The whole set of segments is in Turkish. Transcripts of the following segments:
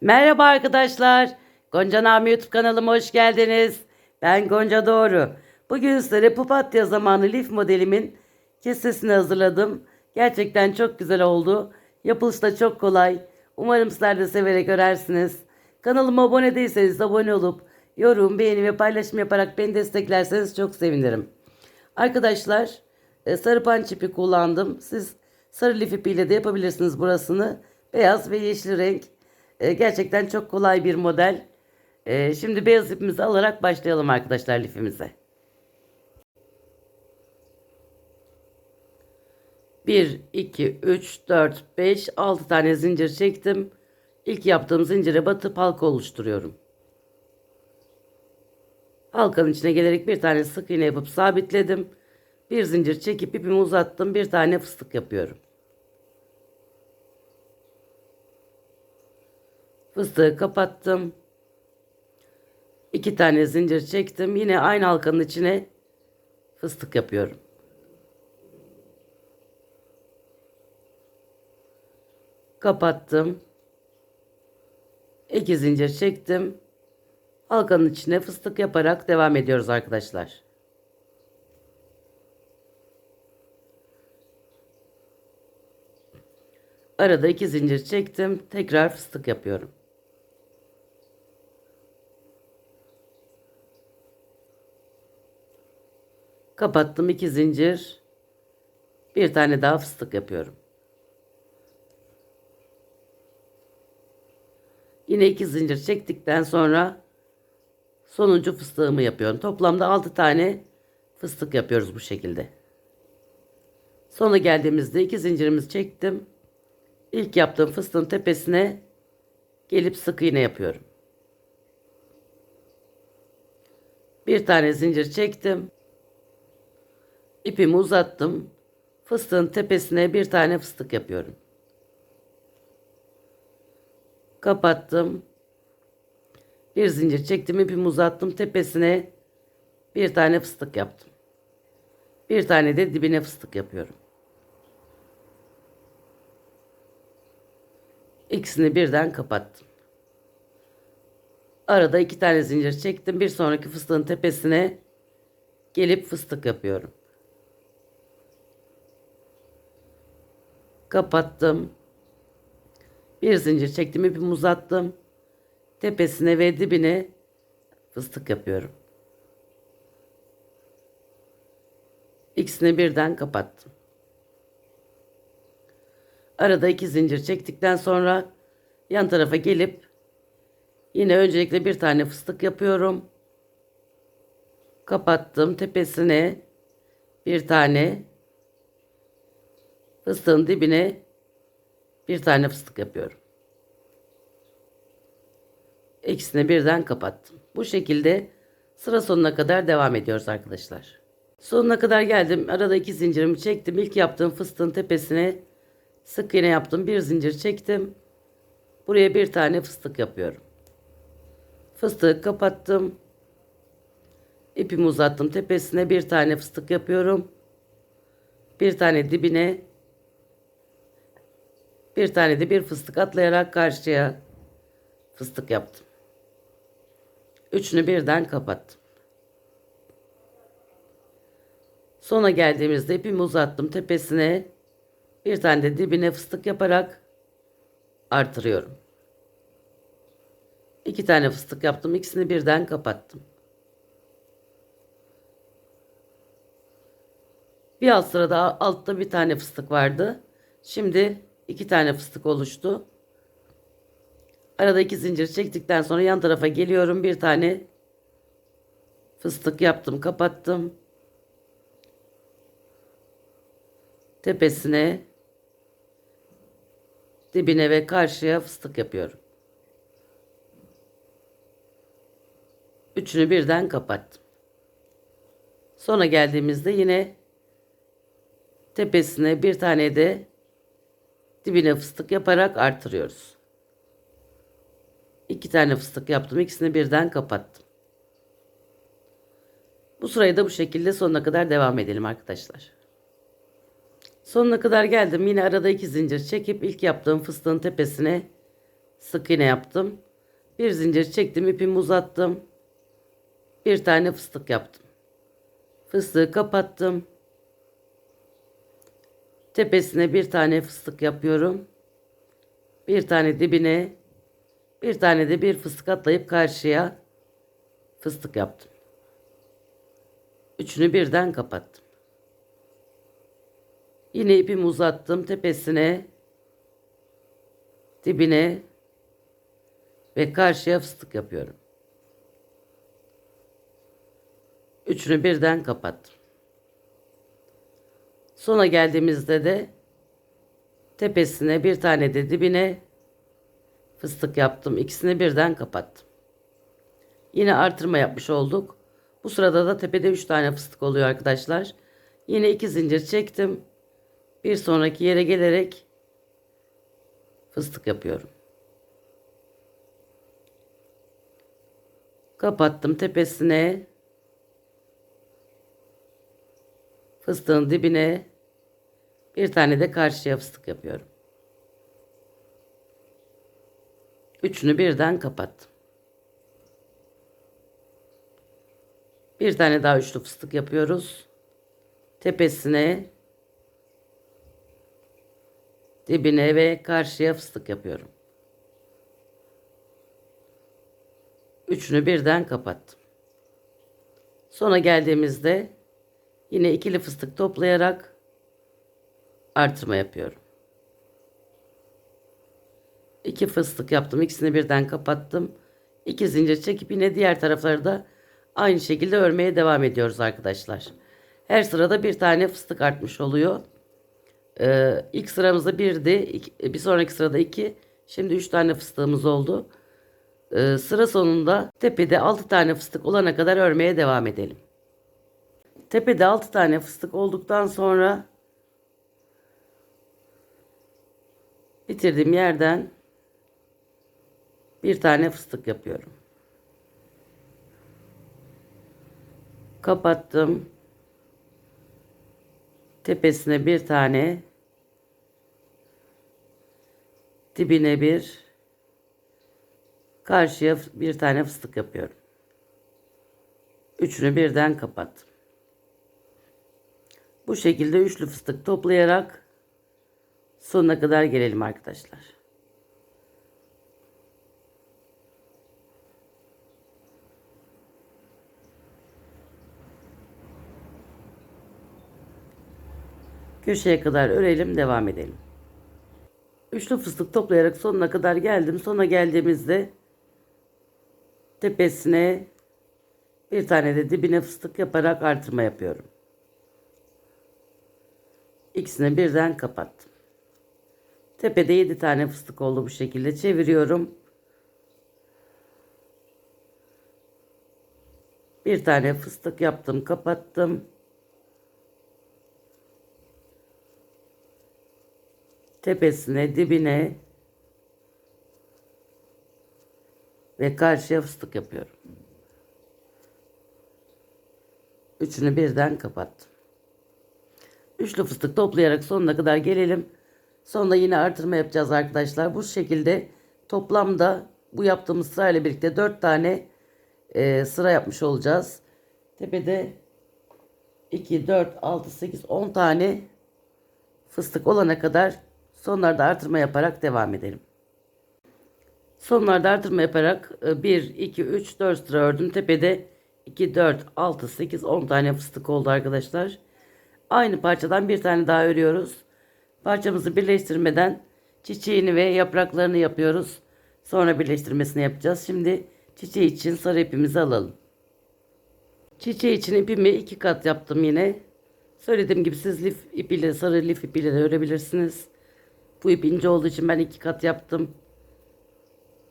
Merhaba arkadaşlar. Gonca Nami YouTube kanalıma hoş geldiniz. Ben Gonca Doğru. Bugün sizlere papatya zamanı lif modelimin kesesini hazırladım. Gerçekten çok güzel oldu. Yapılışı da çok kolay. Umarım sizler de severek örersiniz. Kanalıma abone değilseniz abone olup yorum, beğeni ve paylaşım yaparak beni desteklerseniz çok sevinirim. Arkadaşlar e, sarı panç ipi kullandım. Siz sarı lif ipiyle de yapabilirsiniz burasını. Beyaz ve yeşil renk. E, gerçekten çok kolay bir model. E, şimdi beyaz ipimizi alarak başlayalım arkadaşlar lifimize. 1, 2, 3, 4, 5, 6 tane zincir çektim. İlk yaptığım zincire batıp halka oluşturuyorum. Halkanın içine gelerek bir tane sık iğne yapıp sabitledim. Bir zincir çekip ipimi uzattım. Bir tane fıstık yapıyorum. Fıstığı kapattım. İki tane zincir çektim. Yine aynı halkanın içine fıstık yapıyorum. Kapattım. İki zincir çektim. Halkanın içine fıstık yaparak devam ediyoruz arkadaşlar. Arada iki zincir çektim. Tekrar fıstık yapıyorum. Kapattım iki zincir. Bir tane daha fıstık yapıyorum. Yine iki zincir çektikten sonra sonuncu fıstığımı yapıyorum. Toplamda 6 tane fıstık yapıyoruz bu şekilde. Sona geldiğimizde iki zincirimizi çektim. İlk yaptığım fıstığın tepesine gelip sık iğne yapıyorum. Bir tane zincir çektim. İpimi uzattım. Fıstığın tepesine bir tane fıstık yapıyorum. Kapattım. Bir zincir çektim, ipimi uzattım. Tepesine bir tane fıstık yaptım. Bir tane de dibine fıstık yapıyorum. İkisini birden kapattım. Arada iki tane zincir çektim. Bir sonraki fıstığın tepesine gelip fıstık yapıyorum. Kapattım. Bir zincir çektim, ipimi uzattım. Tepesine ve dibine fıstık yapıyorum. İkisini birden kapattım. Arada iki zincir çektikten sonra yan tarafa gelip yine öncelikle bir tane fıstık yapıyorum. Kapattım tepesine bir tane fıstığın dibine bir tane fıstık yapıyorum. İkisini birden kapattım. Bu şekilde sıra sonuna kadar devam ediyoruz arkadaşlar. Sonuna kadar geldim. Arada iki zincirimi çektim. İlk yaptığım fıstığın tepesine sık iğne yaptım. Bir zincir çektim. Buraya bir tane fıstık yapıyorum. Fıstığı kapattım. İpimi uzattım. Tepesine bir tane fıstık yapıyorum. Bir tane dibine bir tane de bir fıstık atlayarak karşıya fıstık yaptım. Üçünü birden kapattım. Sona geldiğimizde ipimi uzattım tepesine bir tane de dibine fıstık yaparak artırıyorum. İki tane fıstık yaptım. ikisini birden kapattım. Bir alt sırada altta bir tane fıstık vardı. Şimdi iki tane fıstık oluştu. Arada iki zincir çektikten sonra yan tarafa geliyorum. Bir tane fıstık yaptım, kapattım. Tepesine, dibine ve karşıya fıstık yapıyorum. Üçünü birden kapattım. Sonra geldiğimizde yine tepesine bir tane de dibine fıstık yaparak artırıyoruz. İki tane fıstık yaptım. İkisini birden kapattım. Bu sırayı da bu şekilde sonuna kadar devam edelim arkadaşlar. Sonuna kadar geldim. Yine arada iki zincir çekip ilk yaptığım fıstığın tepesine sık iğne yaptım. Bir zincir çektim, ipimi uzattım. Bir tane fıstık yaptım. Fıstığı kapattım. Tepesine bir tane fıstık yapıyorum. Bir tane dibine, bir tane de bir fıstık atlayıp karşıya fıstık yaptım. Üçünü birden kapattım. Yine ipimi uzattım tepesine, dibine ve karşıya fıstık yapıyorum. Üçünü birden kapattım. Sona geldiğimizde de tepesine bir tane de dibine fıstık yaptım. İkisini birden kapattım. Yine artırma yapmış olduk. Bu sırada da tepede 3 tane fıstık oluyor arkadaşlar. Yine 2 zincir çektim. Bir sonraki yere gelerek fıstık yapıyorum. Kapattım tepesine. Fıstığın dibine bir tane de karşıya fıstık yapıyorum. Üçünü birden kapattım. Bir tane daha üçlü fıstık yapıyoruz. Tepesine, dibine ve karşıya fıstık yapıyorum. Üçünü birden kapattım. Sona geldiğimizde yine ikili fıstık toplayarak artırma yapıyorum. İki fıstık yaptım. İkisini birden kapattım. İki zincir çekip yine diğer tarafları da aynı şekilde örmeye devam ediyoruz arkadaşlar. Her sırada bir tane fıstık artmış oluyor. Ee, ilk sıramızda birdi. İki- bir sonraki sırada iki. Şimdi üç tane fıstığımız oldu. Ee, sıra sonunda tepede altı tane fıstık olana kadar örmeye devam edelim. Tepede altı tane fıstık olduktan sonra bitirdiğim yerden bir tane fıstık yapıyorum. Kapattım. Tepesine bir tane, dibine bir, karşıya bir tane fıstık yapıyorum. Üçünü birden kapattım. Bu şekilde üçlü fıstık toplayarak sonuna kadar gelelim arkadaşlar. Köşeye kadar örelim, devam edelim. Üçlü fıstık toplayarak sonuna kadar geldim. Sona geldiğimizde tepesine bir tane de dibine fıstık yaparak artırma yapıyorum. İkisini birden kapattım. Tepede 7 tane fıstık oldu bu şekilde. Çeviriyorum. Bir tane fıstık yaptım, kapattım. Tepesine, dibine ve karşıya fıstık yapıyorum. Üçünü birden kapattım. Üçlü fıstık toplayarak sonuna kadar gelelim. Sonra yine artırma yapacağız arkadaşlar. Bu şekilde toplamda bu yaptığımız sırayla birlikte 4 tane e, sıra yapmış olacağız. Tepede 2, 4, 6, 8, 10 tane fıstık olana kadar sonlarda artırma yaparak devam edelim. Sonlarda artırma yaparak 1, 2, 3, 4 sıra ördüm. Tepede 2, 4, 6, 8, 10 tane fıstık oldu arkadaşlar. Aynı parçadan bir tane daha örüyoruz. Parçamızı birleştirmeden çiçeğini ve yapraklarını yapıyoruz. Sonra birleştirmesini yapacağız. Şimdi çiçeği için sarı ipimizi alalım. Çiçeği için ipimi iki kat yaptım yine. Söylediğim gibi siz lif ipiyle, sarı lif ipiyle de örebilirsiniz. Bu ip ince olduğu için ben iki kat yaptım.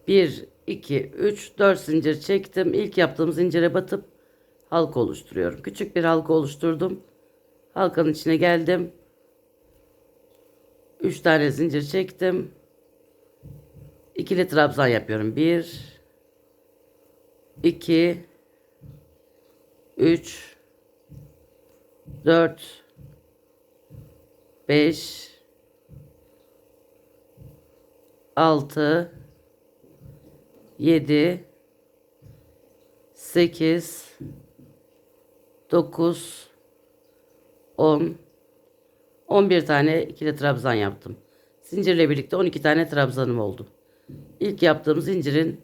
1, 2, 3, 4 zincir çektim. İlk yaptığım zincire batıp halka oluşturuyorum. Küçük bir halka oluşturdum. Halkanın içine geldim. 3 tane zincir çektim. İkili trabzan yapıyorum. 1 2 3 4 5 6 7 8 9 10 11 tane ikili trabzan yaptım. Zincirle birlikte 12 tane trabzanım oldu. İlk yaptığım zincirin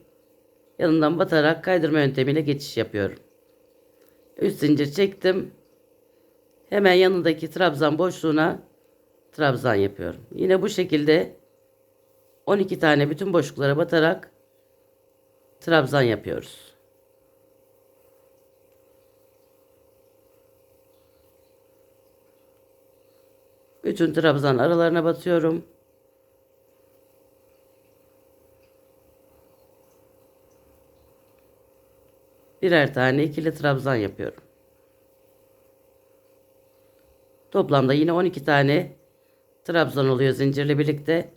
yanından batarak kaydırma yöntemiyle geçiş yapıyorum. Üst zincir çektim. Hemen yanındaki trabzan boşluğuna trabzan yapıyorum. Yine bu şekilde 12 tane bütün boşluklara batarak trabzan yapıyoruz. Bütün trabzan aralarına batıyorum. Birer tane ikili trabzan yapıyorum. Toplamda yine 12 tane trabzan oluyor zincirle birlikte.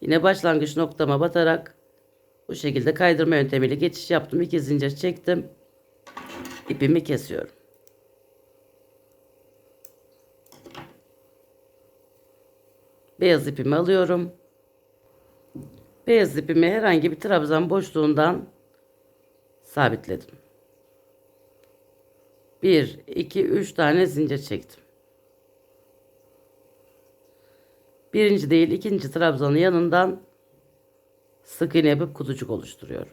Yine başlangıç noktama batarak bu şekilde kaydırma yöntemiyle geçiş yaptım. İki zincir çektim. İpimi kesiyorum. Beyaz ipimi alıyorum. Beyaz ipimi herhangi bir trabzan boşluğundan sabitledim. 1, 2, 3 tane zincir çektim. Birinci değil ikinci trabzanın yanından sık iğne yapıp kutucuk oluşturuyorum.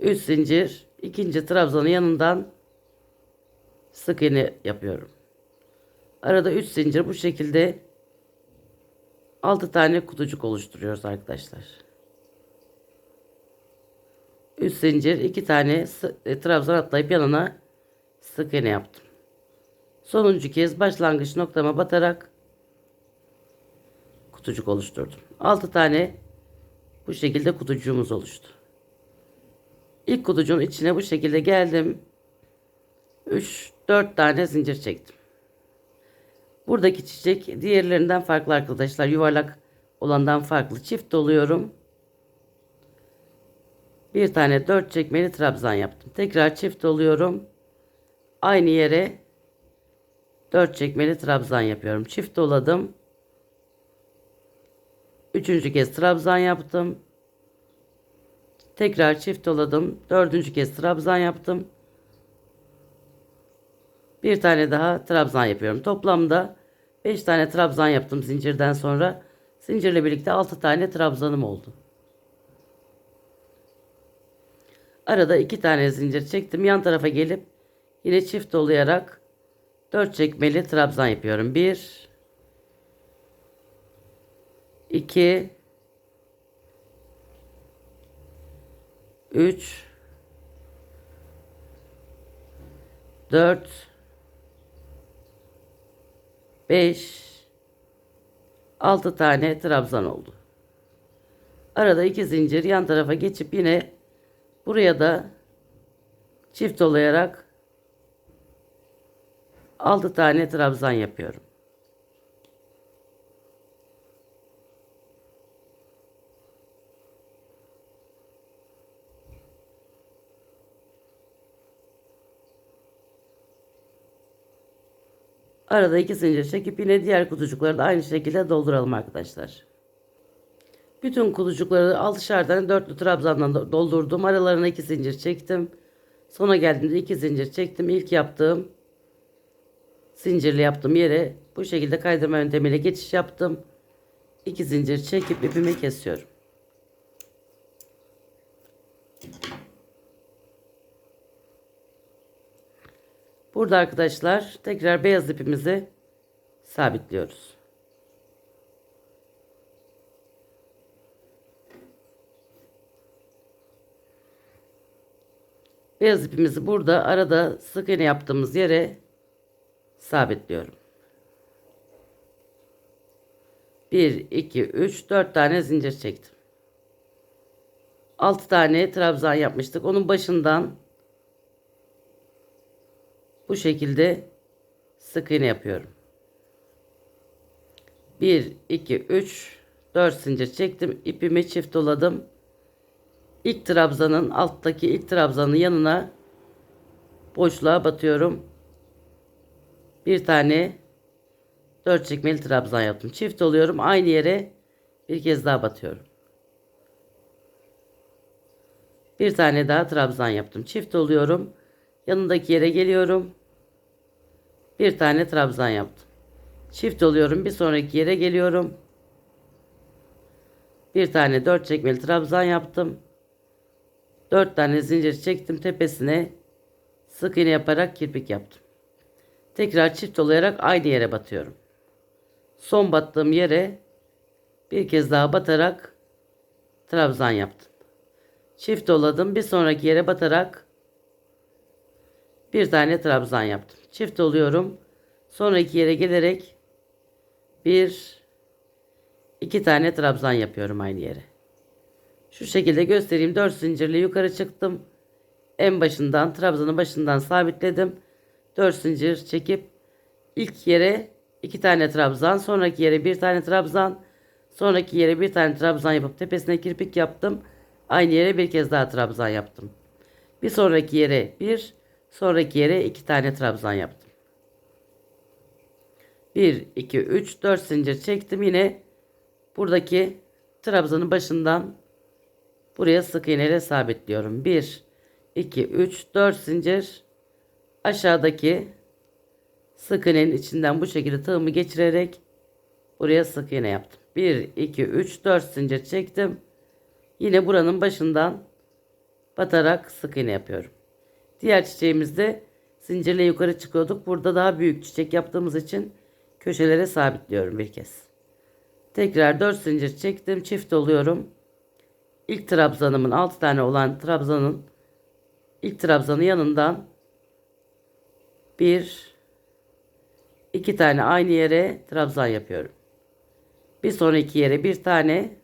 3 zincir ikinci trabzanın yanından sık iğne yapıyorum. Arada 3 zincir bu şekilde 6 tane kutucuk oluşturuyoruz arkadaşlar. 3 zincir 2 tane e, trabzan atlayıp yanına sık iğne yaptım. Sonuncu kez başlangıç noktama batarak kutucuk oluşturdum. 6 tane bu şekilde kutucuğumuz oluştu. İlk kutucuğun içine bu şekilde geldim. 3 4 tane zincir çektim. Buradaki çiçek diğerlerinden farklı arkadaşlar. Yuvarlak olandan farklı. Çift doluyorum. Bir tane 4 çekmeli trabzan yaptım. Tekrar çift doluyorum. Aynı yere 4 çekmeli trabzan yapıyorum. Çift doladım. Üçüncü kez trabzan yaptım. Tekrar çift doladım. Dördüncü kez trabzan yaptım. Bir tane daha trabzan yapıyorum. Toplamda 5 tane trabzan yaptım zincirden sonra. Zincirle birlikte 6 tane trabzanım oldu. Arada 2 tane zincir çektim. Yan tarafa gelip yine çift dolayarak 4 çekmeli trabzan yapıyorum. 1 2 3 4 5 6 tane trabzan oldu. Arada iki zincir yan tarafa geçip yine buraya da çift olayarak 6 tane trabzan yapıyorum. Arada iki zincir çekip yine diğer kutucukları da aynı şekilde dolduralım arkadaşlar. Bütün kutucukları 6'şer tane dörtlü trabzandan doldurdum. Aralarına iki zincir çektim. Sona geldiğimde iki zincir çektim. İlk yaptığım zincirli yaptığım yere bu şekilde kaydırma yöntemiyle geçiş yaptım. İki zincir çekip ipimi kesiyorum. Burada arkadaşlar tekrar beyaz ipimizi sabitliyoruz. Beyaz ipimizi burada arada sık iğne yaptığımız yere sabitliyorum. 1, 2, 3, 4 tane zincir çektim. 6 tane trabzan yapmıştık. Onun başından bu şekilde sık iğne yapıyorum. 1, 2, 3, 4 zincir çektim. İpimi çift doladım. İlk trabzanın alttaki ilk trabzanın yanına boşluğa batıyorum. Bir tane 4 çekmeli trabzan yaptım. Çift oluyorum. Aynı yere bir kez daha batıyorum. Bir tane daha trabzan yaptım. Çift oluyorum. Yanındaki yere geliyorum. Bir tane trabzan yaptım. Çift oluyorum. Bir sonraki yere geliyorum. Bir tane dört çekmeli trabzan yaptım. Dört tane zincir çektim tepesine. Sık iğne yaparak kirpik yaptım. Tekrar çift olarak aynı yere batıyorum. Son battığım yere bir kez daha batarak trabzan yaptım. Çift doladım. Bir sonraki yere batarak bir tane trabzan yaptım. Çift oluyorum. Sonraki yere gelerek bir iki tane trabzan yapıyorum aynı yere. Şu şekilde göstereyim. 4 zincirle yukarı çıktım. En başından trabzanın başından sabitledim. 4 zincir çekip ilk yere iki tane trabzan, sonraki yere bir tane trabzan, sonraki yere bir tane trabzan yapıp tepesine kirpik yaptım. Aynı yere bir kez daha trabzan yaptım. Bir sonraki yere bir, sonraki yere iki tane trabzan yaptım. 1, 2, 3, 4 zincir çektim. Yine buradaki trabzanın başından buraya sık iğneyle sabitliyorum. 1, 2, 3, 4 zincir aşağıdaki sık iğnenin içinden bu şekilde tığımı geçirerek buraya sık iğne yaptım. 1, 2, 3, 4 zincir çektim. Yine buranın başından batarak sık iğne yapıyorum. Diğer çiçeğimizde zincirle yukarı çıkıyorduk. Burada daha büyük çiçek yaptığımız için köşelere sabitliyorum bir kez. Tekrar 4 zincir çektim. Çift oluyorum. İlk trabzanımın 6 tane olan trabzanın ilk trabzanın yanından bir iki tane aynı yere trabzan yapıyorum. Bir sonraki yere bir tane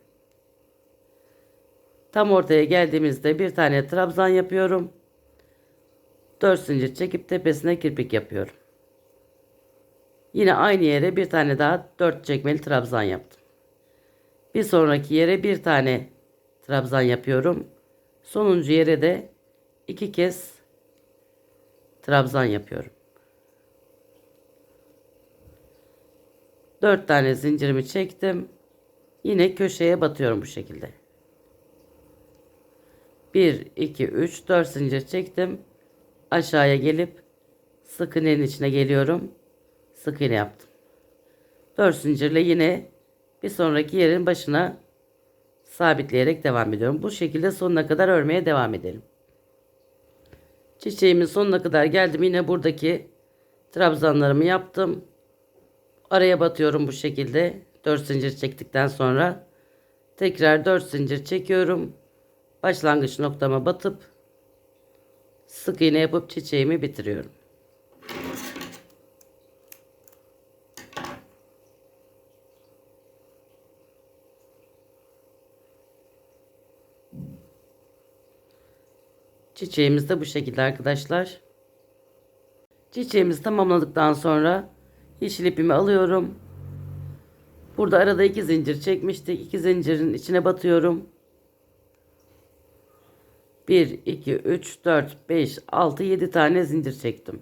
tam ortaya geldiğimizde bir tane trabzan yapıyorum. 4 zincir çekip tepesine kirpik yapıyorum. Yine aynı yere bir tane daha 4 çekmeli trabzan yaptım. Bir sonraki yere bir tane trabzan yapıyorum. Sonuncu yere de iki kez trabzan yapıyorum. 4 tane zincirimi çektim. Yine köşeye batıyorum bu şekilde. 1 2 3 4 zincir çektim. Aşağıya gelip sık iğnenin içine geliyorum. Sık iğne yaptım. 4 zincirle yine bir sonraki yerin başına sabitleyerek devam ediyorum. Bu şekilde sonuna kadar örmeye devam edelim. Çiçeğimin sonuna kadar geldim. Yine buradaki trabzanlarımı yaptım. Araya batıyorum bu şekilde. 4 zincir çektikten sonra tekrar 4 zincir çekiyorum. Başlangıç noktama batıp sık iğne yapıp çiçeğimi bitiriyorum. Çiçeğimiz de bu şekilde arkadaşlar. Çiçeğimizi tamamladıktan sonra yeşil ipimi alıyorum. Burada arada iki zincir çekmiştik. İki zincirin içine batıyorum. 1, 2, 3, 4, 5, 6, 7 tane zincir çektim.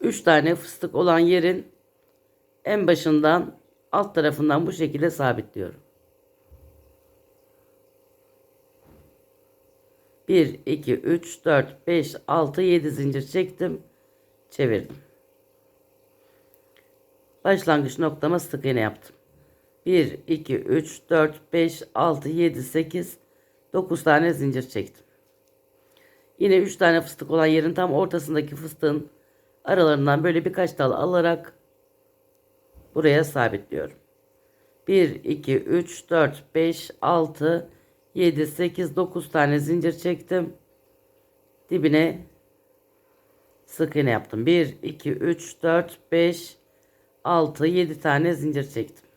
3 tane fıstık olan yerin en başından alt tarafından bu şekilde sabitliyorum. 1, 2, 3, 4, 5, 6, 7 zincir çektim. Çevirdim. Başlangıç noktama sık iğne yaptım. 1, 2, 3, 4, 5, 6, 7, 8, 9 tane zincir çektim. Yine 3 tane fıstık olan yerin tam ortasındaki fıstığın aralarından böyle birkaç dal alarak buraya sabitliyorum. 1, 2, 3, 4, 5, 6, 7, 8, 9 tane zincir çektim. Dibine sık iğne yaptım. 1, 2, 3, 4, 5, 6, 7 tane zincir çektim.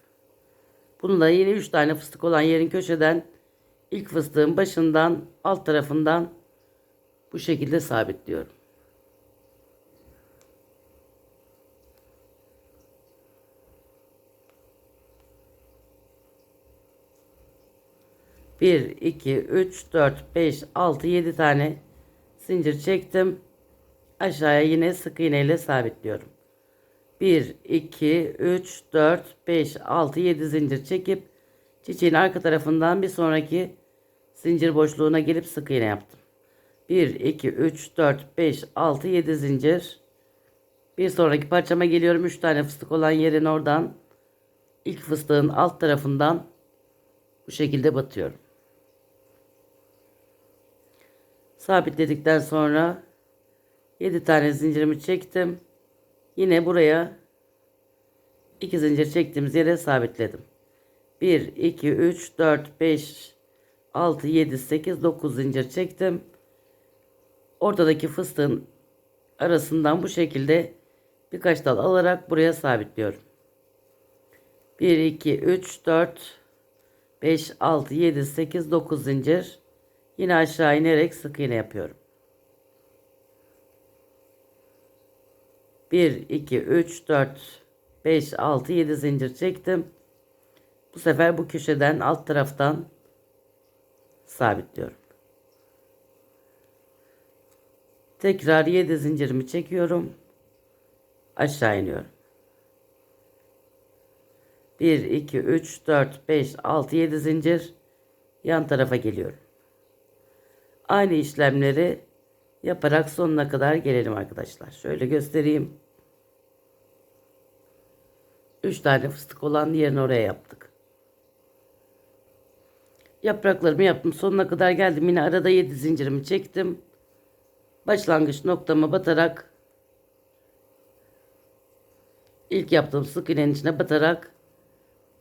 Bununla yine 3 tane fıstık olan yerin köşeden ilk fıstığın başından alt tarafından bu şekilde sabitliyorum. Bir, iki, üç, dört, beş, altı, yedi tane zincir çektim. Aşağıya yine sık iğneyle sabitliyorum. 1, 2, 3, 4, 5, 6, 7 zincir çekip Çiçeğin arka tarafından bir sonraki zincir boşluğuna gelip sık iğne yaptım. 1, 2, 3, 4, 5, 6, 7 zincir. Bir sonraki parçama geliyorum. 3 tane fıstık olan yerin oradan ilk fıstığın alt tarafından bu şekilde batıyorum. Sabitledikten sonra 7 tane zincirimi çektim. Yine buraya 2 zincir çektiğimiz yere sabitledim. 1, 2, 3, 4, 5, 6, 7, 8, 9 zincir çektim. Ortadaki fıstığın arasından bu şekilde birkaç dal alarak buraya sabitliyorum. 1, 2, 3, 4, 5, 6, 7, 8, 9 zincir. Yine aşağı inerek sık iğne yapıyorum. 1, 2, 3, 4, 5, 6, 7 zincir çektim. Bu sefer bu köşeden alt taraftan sabitliyorum. Tekrar 7 zincirimi çekiyorum. Aşağı iniyorum. 1, 2, 3, 4, 5, 6, 7 zincir. Yan tarafa geliyorum. Aynı işlemleri yaparak sonuna kadar gelelim arkadaşlar. Şöyle göstereyim. 3 tane fıstık olan diğerini oraya yaptık. Yapraklarımı yaptım. Sonuna kadar geldim. Yine arada 7 zincirimi çektim. Başlangıç noktama batarak ilk yaptığım sık iğnenin içine batarak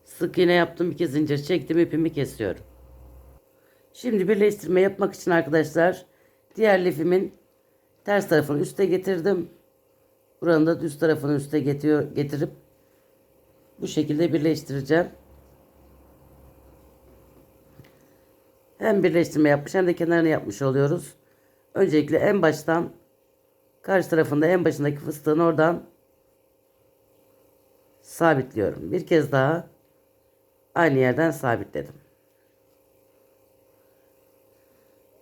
sık iğne yaptım. 2 zincir çektim. ipimi kesiyorum. Şimdi birleştirme yapmak için arkadaşlar diğer lifimin ters tarafını üste getirdim. Buranın da düz tarafını üste getiriyor, getirip bu şekilde birleştireceğim. Hem birleştirme yapmış hem de kenarını yapmış oluyoruz. Öncelikle en baştan karşı tarafında en başındaki fıstığın oradan sabitliyorum. Bir kez daha aynı yerden sabitledim.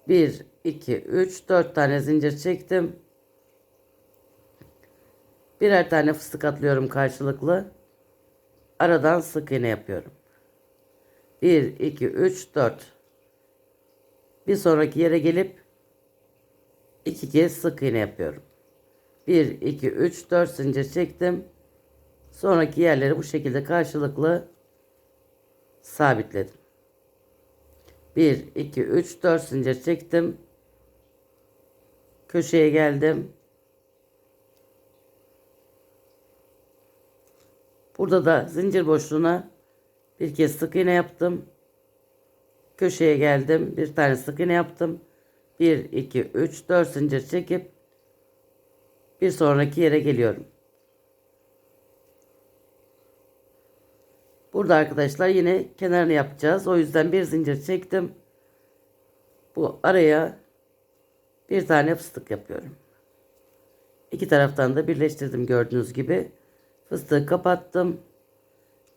1, 2, 3, 4 tane zincir çektim. Birer tane fıstık atlıyorum karşılıklı. Aradan sık iğne yapıyorum. 1, 2, 3, 4. Bir sonraki yere gelip iki kez sık iğne yapıyorum. 1, 2, 3, 4 zincir çektim. Sonraki yerleri bu şekilde karşılıklı sabitledim. 1, 2, 3, 4 zincir çektim. Köşeye geldim. Burada da zincir boşluğuna bir kez sık iğne yaptım. Köşeye geldim. Bir tane sık iğne yaptım. 1, 2, 3, 4 zincir çekip bir sonraki yere geliyorum. Burada arkadaşlar yine kenarını yapacağız. O yüzden bir zincir çektim. Bu araya bir tane fıstık yapıyorum. İki taraftan da birleştirdim gördüğünüz gibi. Fıstığı kapattım.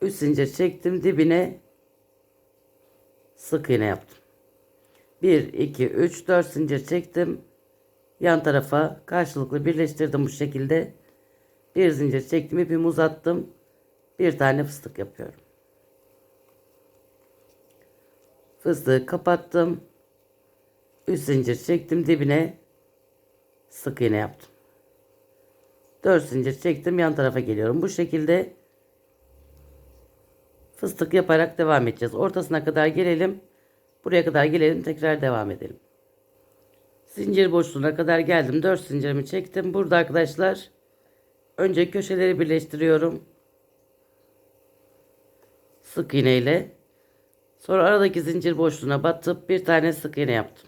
3 zincir çektim. Dibine sık iğne yaptım. 1, 2, 3, 4 zincir çektim. Yan tarafa karşılıklı birleştirdim bu şekilde. Bir zincir çektim. ipimi uzattım. Bir tane fıstık yapıyorum. Fıstığı kapattım. 3 zincir çektim. Dibine sık iğne yaptım. 4 zincir çektim. Yan tarafa geliyorum. Bu şekilde fıstık yaparak devam edeceğiz. Ortasına kadar gelelim. Buraya kadar gelelim. Tekrar devam edelim. Zincir boşluğuna kadar geldim. 4 zincirimi çektim. Burada arkadaşlar önce köşeleri birleştiriyorum. Sık iğne ile. Sonra aradaki zincir boşluğuna batıp bir tane sık iğne yaptım.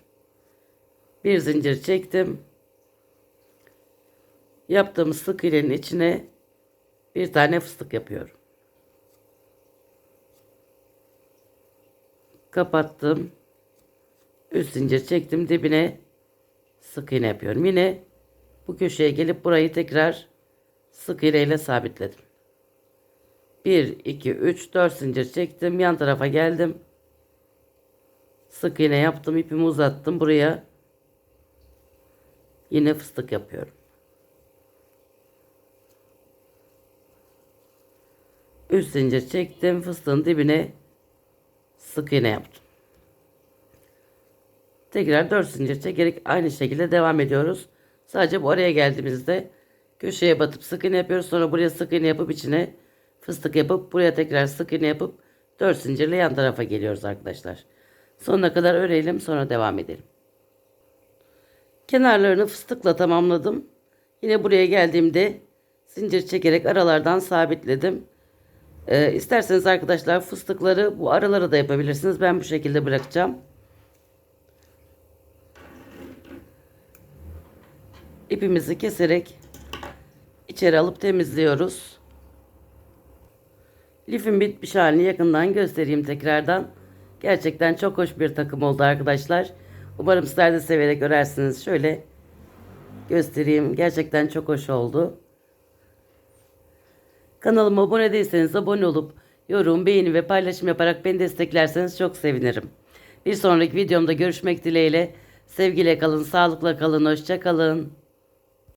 Bir zincir çektim. Yaptığım sık iğnenin içine bir tane fıstık yapıyorum. Kapattım. Üst zincir çektim. Dibine sık iğne yapıyorum. Yine bu köşeye gelip burayı tekrar sık iğne ile sabitledim. 1, 2, 3, 4 zincir çektim. Yan tarafa geldim. Sık iğne yaptım. ipimi uzattım. Buraya yine fıstık yapıyorum. Üst zincir çektim. Fıstığın dibine sık iğne yaptım. Tekrar 4 zincir çekerek aynı şekilde devam ediyoruz. Sadece bu araya geldiğimizde köşeye batıp sık iğne yapıyoruz. Sonra buraya sık iğne yapıp içine fıstık yapıp buraya tekrar sık iğne yapıp 4 zincirle yan tarafa geliyoruz arkadaşlar. Sonuna kadar örelim sonra devam edelim. Kenarlarını fıstıkla tamamladım. Yine buraya geldiğimde zincir çekerek aralardan sabitledim. Ee, isterseniz arkadaşlar fıstıkları bu aralara da yapabilirsiniz. Ben bu şekilde bırakacağım. İpimizi keserek içeri alıp temizliyoruz. Lifin bitmiş halini yakından göstereyim tekrardan. Gerçekten çok hoş bir takım oldu arkadaşlar. Umarım sizler de severek örersiniz. Şöyle göstereyim. Gerçekten çok hoş oldu. Kanalıma abone değilseniz abone olup yorum, beğeni ve paylaşım yaparak beni desteklerseniz çok sevinirim. Bir sonraki videomda görüşmek dileğiyle. Sevgiyle kalın, sağlıkla kalın, hoşça kalın.